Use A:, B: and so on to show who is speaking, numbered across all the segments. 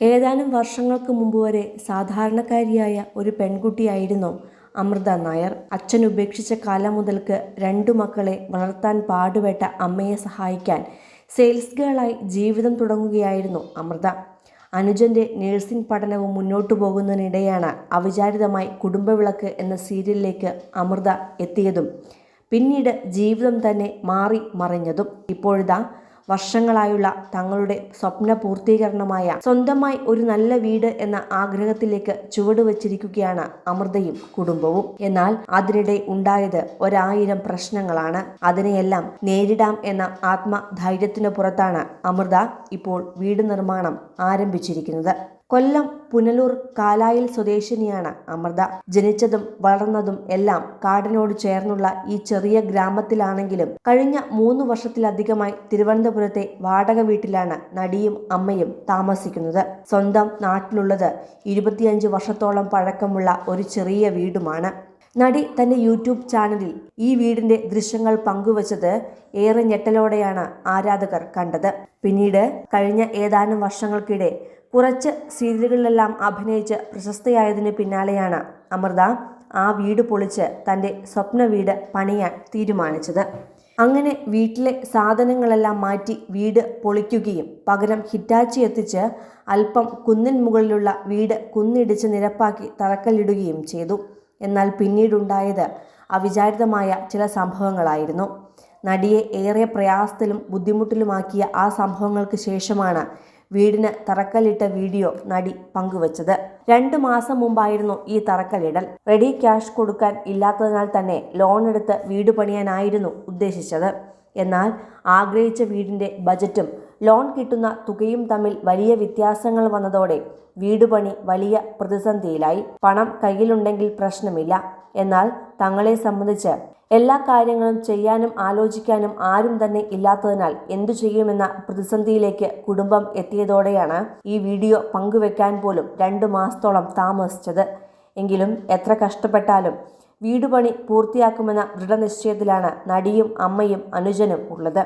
A: ഏതാനും വർഷങ്ങൾക്ക് മുമ്പ് വരെ സാധാരണക്കാരിയായ ഒരു പെൺകുട്ടിയായിരുന്നു അമൃത നായർ. അച്ഛൻ ഉപേക്ഷിച്ച കാലം മുതൽക്ക് രണ്ടു മക്കളെ വളർത്താൻ പാടുപെട്ട അമ്മയെ സഹായിക്കാൻ സെയിൽസ് ഗേളായി ജീവിതം തുടങ്ങുകയായിരുന്നു അമൃത. അനുജന്റെ നഴ്സിംഗ് പഠനവും മുന്നോട്ടു പോകുന്നതിനിടെയാണ് അവിചാരിതമായി കുടുംബവിളക്ക് എന്ന സീരിയലിലേക്ക് അമൃത എത്തിയതും. പിന്നീട് ജീവിതം തന്നെ മാറി മറിഞ്ഞതും. ഇപ്പോഴിതാ വർഷങ്ങളായുള്ള തങ്ങളുടെ സ്വപ്ന പൂർത്തീകരണമായ സ്വന്തമായി ഒരു നല്ല വീട് എന്ന ആഗ്രഹത്തിലേക്ക് ചുവട് വച്ചിരിക്കുകയാണ് അമൃതയും കുടുംബവും. എന്നാൽ അതിനിടെ ഉണ്ടായത് ഒരായിരം പ്രശ്നങ്ങളാണ്. അതിനെയെല്ലാം നേരിടാം എന്ന ആത്മധൈര്യത്തിന് പുറത്താണ് അമൃത ഇപ്പോൾ വീട് നിർമ്മാണം ആരംഭിച്ചിരിക്കുന്നത്. കൊല്ലം പുനലൂർ കാലായിൽ സ്വദേശിനിയാണ് അമൃത. ജനിച്ചതും വളർന്നതും എല്ലാം കാടിനോട് ചേർന്നുള്ള ഈ ചെറിയ ഗ്രാമത്തിലാണെങ്കിലും കഴിഞ്ഞ മൂന്ന് വർഷത്തിലധികമായി തിരുവനന്തപുരത്തെ വാടക വീട്ടിലാണ് നടിയും അമ്മയും താമസിക്കുന്നത്. സ്വന്തം നാട്ടിലുള്ളത് ഇരുപത്തിയഞ്ച് വർഷത്തോളം പഴക്കമുള്ള ഒരു ചെറിയ വീടുമാണ്. നടി തന്റെ യൂട്യൂബ് ചാനലിൽ ഈ വീടിന്റെ ദൃശ്യങ്ങൾ പങ്കുവച്ചത് ഏറെ ഞെട്ടലോടെയാണ് ആരാധകർ കണ്ടത്. പിന്നീട് കഴിഞ്ഞ ഏതാനും വർഷങ്ങൾക്കിടെ കുറച്ച് സീരിയലുകളിലെല്ലാം അഭിനയിച്ച് പ്രശസ്തയായതിനു പിന്നാലെയാണ് അമൃത ആ വീട് പൊളിച്ച് തന്റെ സ്വപ്ന വീട് പണിയാൻ തീരുമാനിച്ചത്. അങ്ങനെ വീട്ടിലെ സാധനങ്ങളെല്ലാം മാറ്റി വീട് പൊളിക്കുകയും പകരം ഹിറ്റാച്ചി എത്തിച്ച് അല്പം കുന്നിൻ മുകളിലുള്ള വീട് കുന്നിടിച്ച് നിരപ്പാക്കി തറക്കല്ലിടുകയും ചെയ്തു. എന്നാൽ പിന്നീടുണ്ടായത് അവിചാരിതമായ ചില സംഭവങ്ങളായിരുന്നു. നടിയെ ഏറെ പ്രയാസത്തിലും ബുദ്ധിമുട്ടിലുമാക്കിയ ആ സംഭവങ്ങൾക്ക് ശേഷമാണ് വീടിന് തറക്കല്ലിട്ട വീഡിയോ നടി പങ്കുവച്ചത്. രണ്ട് മാസം മുമ്പായിരുന്നു ഈ തറക്കല്ലിടൽ. റെഡി ക്യാഷ് കൊടുക്കാൻ ഇല്ലാത്തതിനാൽ തന്നെ ലോൺ എടുത്ത് വീട് പണിയാനായിരുന്നു ഉദ്ദേശിച്ചത്. എന്നാൽ ആഗ്രഹിച്ച വീടിന്റെ ബജറ്റും ലോൺ കിട്ടുന്ന തുകയും തമ്മിൽ വലിയ വ്യത്യാസങ്ങൾ വന്നതോടെ വീട് പണി വലിയ പ്രതിസന്ധിയിലായി. പണം കയ്യിലുണ്ടെങ്കിൽ പ്രശ്നമില്ല. എന്നാൽ തങ്ങളെ സംബന്ധിച്ച് എല്ലാ കാര്യങ്ങളും ചെയ്യാനും ആലോചിക്കാനും ആരും തന്നെ ഇല്ലാത്തതിനാൽ എന്തു ചെയ്യുമെന്ന പ്രതിസന്ധിയിലേക്ക് കുടുംബം എത്തിയതോടെയാണ് ഈ വീഡിയോ പങ്കുവെക്കാൻ പോലും രണ്ടു മാസത്തോളം താമസിച്ചത്. എങ്കിലും എത്ര കഷ്ടപ്പെട്ടാലും വീടുപണി പൂർത്തിയാക്കുമെന്ന ദൃഢനിശ്ചയത്തിലാണ് നടിയും അമ്മയും അനുജനും ഉള്ളത്.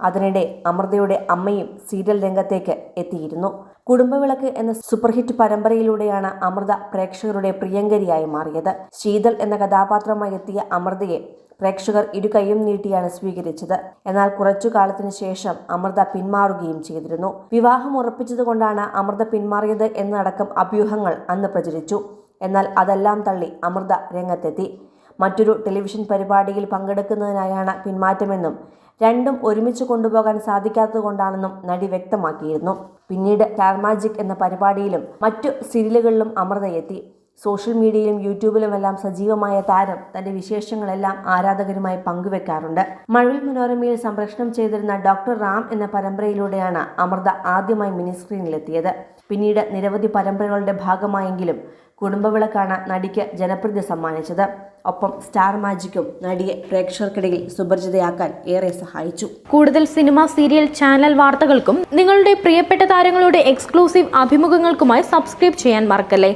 A: അതിനിടെ അമൃതയുടെ അമ്മയും സീരിയൽ രംഗത്തേക്ക് എത്തിയിരുന്നു. കുടുംബവിളക്ക് എന്ന സൂപ്പർഹിറ്റ് പരമ്പരയിലൂടെയാണ് അമൃത പ്രേക്ഷകരുടെ പ്രിയങ്കരിയായി മാറിയത്. ശീതൽ എന്ന കഥാപാത്രമായി എത്തിയ അമൃതയെ പ്രേക്ഷകർ ഇരു കൈയും നീട്ടിയാണ് സ്വീകരിച്ചത്. എന്നാൽ കുറച്ചു കാലത്തിന് ശേഷം അമൃത പിന്മാറുകയും ചെയ്തിരുന്നു. വിവാഹം ഉറപ്പിച്ചതുകൊണ്ടാണ് അമൃത പിന്മാറിയത് എന്നടക്കം അഭ്യൂഹങ്ങൾ അന്ന് പ്രചരിച്ചു. എന്നാൽ അതെല്ലാം തള്ളി അമൃത രംഗത്തെത്തി. മറ്റൊരു ടെലിവിഷൻ പരിപാടിയിൽ പങ്കെടുക്കുന്നതിനായാണ് പിന്മാറ്റമെന്നും രണ്ടും ഒരുമിച്ച് കൊണ്ടുപോകാൻ സാധിക്കാത്തതുകൊണ്ടാണെന്നും നടി വ്യക്തമാക്കിയിരുന്നു. പിന്നീട് സ്റ്റാർ മാജിക് എന്ന പരിപാടിയിലും മറ്റു സീരിയലുകളിലും അമൃതയെത്തി സോഷ്യൽ മീഡിയയിലും യൂട്യൂബിലുമെല്ലാം സജീവമായ താരം തന്റെ വിശേഷങ്ങളെല്ലാം ആരാധകരുമായി പങ്കുവെക്കാറുണ്ട്. മഴവിൽ മനോരമയിൽ സംപ്രേഷണം ചെയ്തിരുന്ന ഡോക്ടർ റാം എന്ന പരമ്പരയിലൂടെയാണ് അമൃത ആദ്യമായി മിനിസ്ക്രീനിലെത്തിയത്. പിന്നീട് നിരവധി പരമ്പരകളുടെ ഭാഗമായെങ്കിലും കുടുംബവിളക്കാണ് നടിക്ക് ജനപ്രീതി സമ്മാനിച്ചത്. ഒപ്പം സ്റ്റാർ മാജിക്കും നടിയെ പ്രേക്ഷകർക്കിടയിൽ സുപരിചിതയാക്കാൻ ഏറെ സഹായിച്ചു.
B: കൂടുതൽ സിനിമ സീരിയൽ ചാനൽ വാർത്തകൾക്കും നിങ്ങളുടെ പ്രിയപ്പെട്ട താരങ്ങളുടെ എക്സ്ക്ലൂസീവ് അഭിമുഖങ്ങൾക്കുമായി സബ്സ്ക്രൈബ് ചെയ്യാൻ മറക്കല്ലേ?